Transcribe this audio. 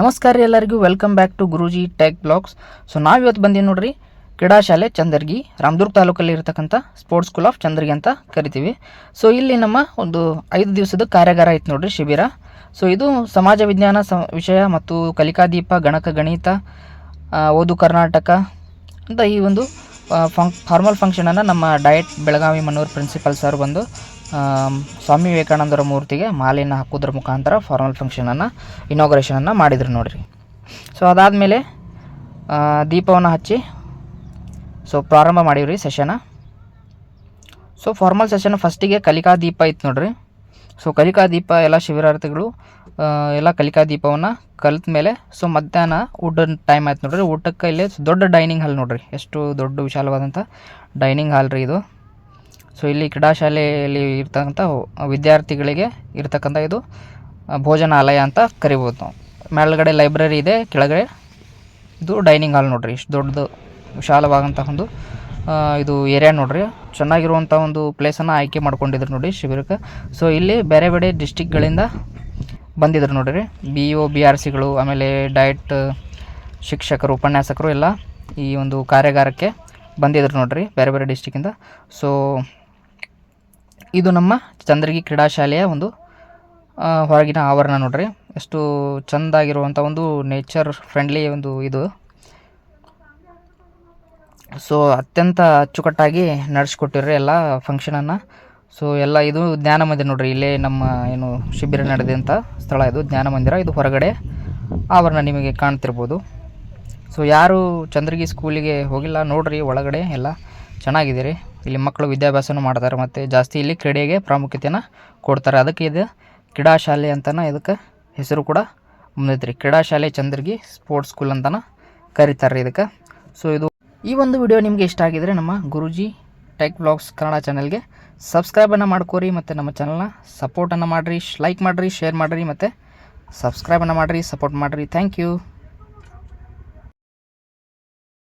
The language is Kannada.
ನಮಸ್ಕಾರ ಎಲ್ಲರಿಗೂ. Welcome back to Guruji tech blogs so ನಾವಿವತ್ತು ಬಂದೀವಿ ನೋಡ್ರಿ ಕ್ರೀಡಾ ಶಾಲೆ ಚಂದರ್ಗಿ, ರಾಮದುರ್ಗ ತಾಲೂಕಲ್ಲಿ ಇರತಕ್ಕಂಥ ಸ್ಪೋರ್ಟ್ಸ್ ಸ್ಕೂಲ್ ಆಫ್ ಚಂದರ್ಗಿ ಅಂತ ಕರಿತೀವಿ. ಸೊ ಇಲ್ಲಿ ನಮ್ಮ ಒಂದು ಐದು ದಿವಸದ ಕಾರ್ಯಾಗಾರ ಐತೆ ನೋಡ್ರಿ ಶಿಬಿರ. ಸೊ ಇದು ಸಮಾಜ ವಿಜ್ಞಾನ ಸ ವಿಷಯ ಮತ್ತು ಕಲಿಕಾದೀಪ, ಗಣಕ, ಗಣಿತ ಓದು ಕರ್ನಾಟಕ ಅಂತ ಈ ಒಂದು ಫಂಕ್ ಫಾರ್ಮಲ್ ಫಂಕ್ಷನನ್ನು ನಮ್ಮ ಡಯಟ್ ಬೆಳಗಾವಿ ಮನೋರ್ ಪ್ರಿನ್ಸಿಪಲ್ ಸರ್ ಬಂದು ಸ್ವಾಮಿ ವಿವೇಕಾನಂದರ ಮೂರ್ತಿಗೆ ಮಾಲೆಯನ್ನು ಹಾಕೋದ್ರ ಮುಖಾಂತರ ಫಾರ್ಮಲ್ ಫಂಕ್ಷನನ್ನು ಇನಾಗ್ರೇಷನನ್ನು ಮಾಡಿದ್ರು ನೋಡಿರಿ. ಸೊ ಅದಾದಮೇಲೆ ದೀಪವನ್ನು ಹಚ್ಚಿ ಸೊ ಪ್ರಾರಂಭ ಮಾಡೀವ್ರಿ ಸೆಷನ ಸೊ ಫಾರ್ಮಲ್ ಸೆಷನ್ ಫಸ್ಟಿಗೆ ಕಲಿಕಾ ದೀಪ ಇತ್ತು ನೋಡಿರಿ. ಸೊ ಕಲಿಕಾ ದೀಪ ಎಲ್ಲ ಶಿಬಿರಾರ್ಥಿಗಳು ಎಲ್ಲ ಕಲಿಕಾ ದೀಪವನ್ನು ಕಲಿತ ಮೇಲೆ ಸೊ ಮಧ್ಯಾಹ್ನ ಊಟದ ಟೈಮ್ ಆಯ್ತು ನೋಡ್ರಿ. ಊಟಕ್ಕೆ ಇಲ್ಲಿ ದೊಡ್ಡ ಡೈನಿಂಗ್ ಹಾಲ್ ನೋಡ್ರಿ. ಎಷ್ಟು ದೊಡ್ಡ ವಿಶಾಲವಾದಂಥ ಡೈನಿಂಗ್ ಹಾಲ್ ರೀ ಇದು. ಸೊ ಇಲ್ಲಿ ಕ್ರೀಡಾಶಾಲೆಯಲ್ಲಿ ಇರ್ತಕ್ಕಂಥ ವಿದ್ಯಾರ್ಥಿಗಳಿಗೆ ಇರ್ತಕ್ಕಂಥ ಇದು ಭೋಜನಾಲಯ ಅಂತ ಕರಿಬೋದು ನಾವು. ಮೇಲ್ಗಡೆ ಲೈಬ್ರರಿ ಇದೆ, ಕೆಳಗಡೆ ಇದು ಡೈನಿಂಗ್ ಹಾಲ್ ನೋಡ್ರಿ, ಇಷ್ಟು ದೊಡ್ಡದು ವಿಶಾಲವಾದಂಥ ಒಂದು ಇದು ಏರಿಯಾ ನೋಡ್ರಿ. ಚೆನ್ನಾಗಿರುವಂಥ ಒಂದು ಪ್ಲೇಸನ್ನು ಆಯ್ಕೆ ಮಾಡ್ಕೊಂಡಿದ್ರು ನೋಡಿ ಶಿಬಿರಕ್ಕೆ. ಸೊ ಇಲ್ಲಿ ಬೇರೆ ಬೇರೆ ಡಿಸ್ಟಿಕ್ಗಳಿಂದ ಬಂದಿದ್ರು ನೋಡ್ರಿ. ಬಿ ಒ ಬಿ ಆರ್ ಸಿಗಳು ಆಮೇಲೆ ಡಯಟ್ ಶಿಕ್ಷಕರು, ಉಪನ್ಯಾಸಕರು ಎಲ್ಲ ಈ ಒಂದು ಕಾರ್ಯಾಗಾರಕ್ಕೆ ಬಂದಿದ್ರು ನೋಡ್ರಿ ಬೇರೆ ಬೇರೆ ಡಿಸ್ಟಿಕ್ಕಿಂದ. ಸೊ ಇದು ನಮ್ಮ ಚಂದ್ರಗಿ ಕ್ರೀಡಾಶಾಲೆಯ ಒಂದು ಹೊರಗಿನ ಆವರಣ ನೋಡ್ರಿ. ಎಷ್ಟು ಚಂದಾಗಿರುವಂಥ ಒಂದು ನೇಚರ್ ಫ್ರೆಂಡ್ಲಿ ಒಂದು ಇದು. ಸೊ ಅತ್ಯಂತ ಅಚ್ಚುಕಟ್ಟಾಗಿ ನಡೆಸ್ಕೊಟ್ಟಿರ್ರಿ ಎಲ್ಲ ಫಂಕ್ಷನನ್ನು ಸೊ ಎಲ್ಲ ಇದು ಜ್ಞಾನ ಮಂದಿರ ನೋಡ್ರಿ. ಇಲ್ಲೇ ನಮ್ಮ ಏನು ಶಿಬಿರ ನಡೆದಂಥ ಸ್ಥಳ ಇದು, ಜ್ಞಾನ ಮಂದಿರ. ಇದು ಹೊರಗಡೆ ಆವರಣ ನಿಮಗೆ ಕಾಣ್ತಿರ್ಬೋದು. ಸೊ ಯಾರು ಚಂದ್ರಗಿ ಸ್ಕೂಲಿಗೆ ಹೋಗಿಲ್ಲ ನೋಡ್ರಿ, ಒಳಗಡೆ ಎಲ್ಲ ಚೆನ್ನಾಗಿದೆ ರೀ ಇಲ್ಲಿ ಮಕ್ಕಳು ವಿದ್ಯಾಭ್ಯಾಸನೂ ಮಾಡ್ತಾರೆ ಮತ್ತು ಜಾಸ್ತಿ ಇಲ್ಲಿ ಕ್ರೀಡೆಗೆ ಪ್ರಾಮುಖ್ಯತೆಯನ್ನು ಕೊಡ್ತಾರೆ. ಅದಕ್ಕೆ ಇದು ಕ್ರೀಡಾ ಶಾಲೆ ಅಂತನ ಇದಕ್ಕೆ ಹೆಸರು ಕೂಡ ಬಂದೈತೆ ರೀ ಕ್ರೀಡಾ ಚಂದ್ರಗಿ ಸ್ಪೋರ್ಟ್ಸ್ ಸ್ಕೂಲ್ ಅಂತನ ಕರೀತಾರೆ ಇದಕ್ಕೆ. ಸೊ ಇದು ಈ ಒಂದು ವಿಡಿಯೋ ನಿಮಗೆ ಇಷ್ಟ ಆಗಿದರೆ ನಮ್ಮ ಗುರುಜಿ ಟೆಕ್ ಬ್ಲಾಗ್ಸ್ ಕನ್ನಡ ಚಾನಲ್ಗೆ ಸಬ್ಸ್ಕ್ರೈಬನ್ನು ಮಾಡ್ಕೋರಿ ಮತ್ತು ನಮ್ಮ ಚಾನಲ್ನ ಸಪೋರ್ಟನ್ನು ಮಾಡಿರಿ, ಲೈಕ್ ಮಾಡಿರಿ, ಶೇರ್ ಮಾಡಿರಿ ಮತ್ತು ಸಬ್ಸ್ಕ್ರೈಬನ್ನು ಮಾಡಿರಿ, ಸಪೋರ್ಟ್ ಮಾಡಿರಿ. Thank you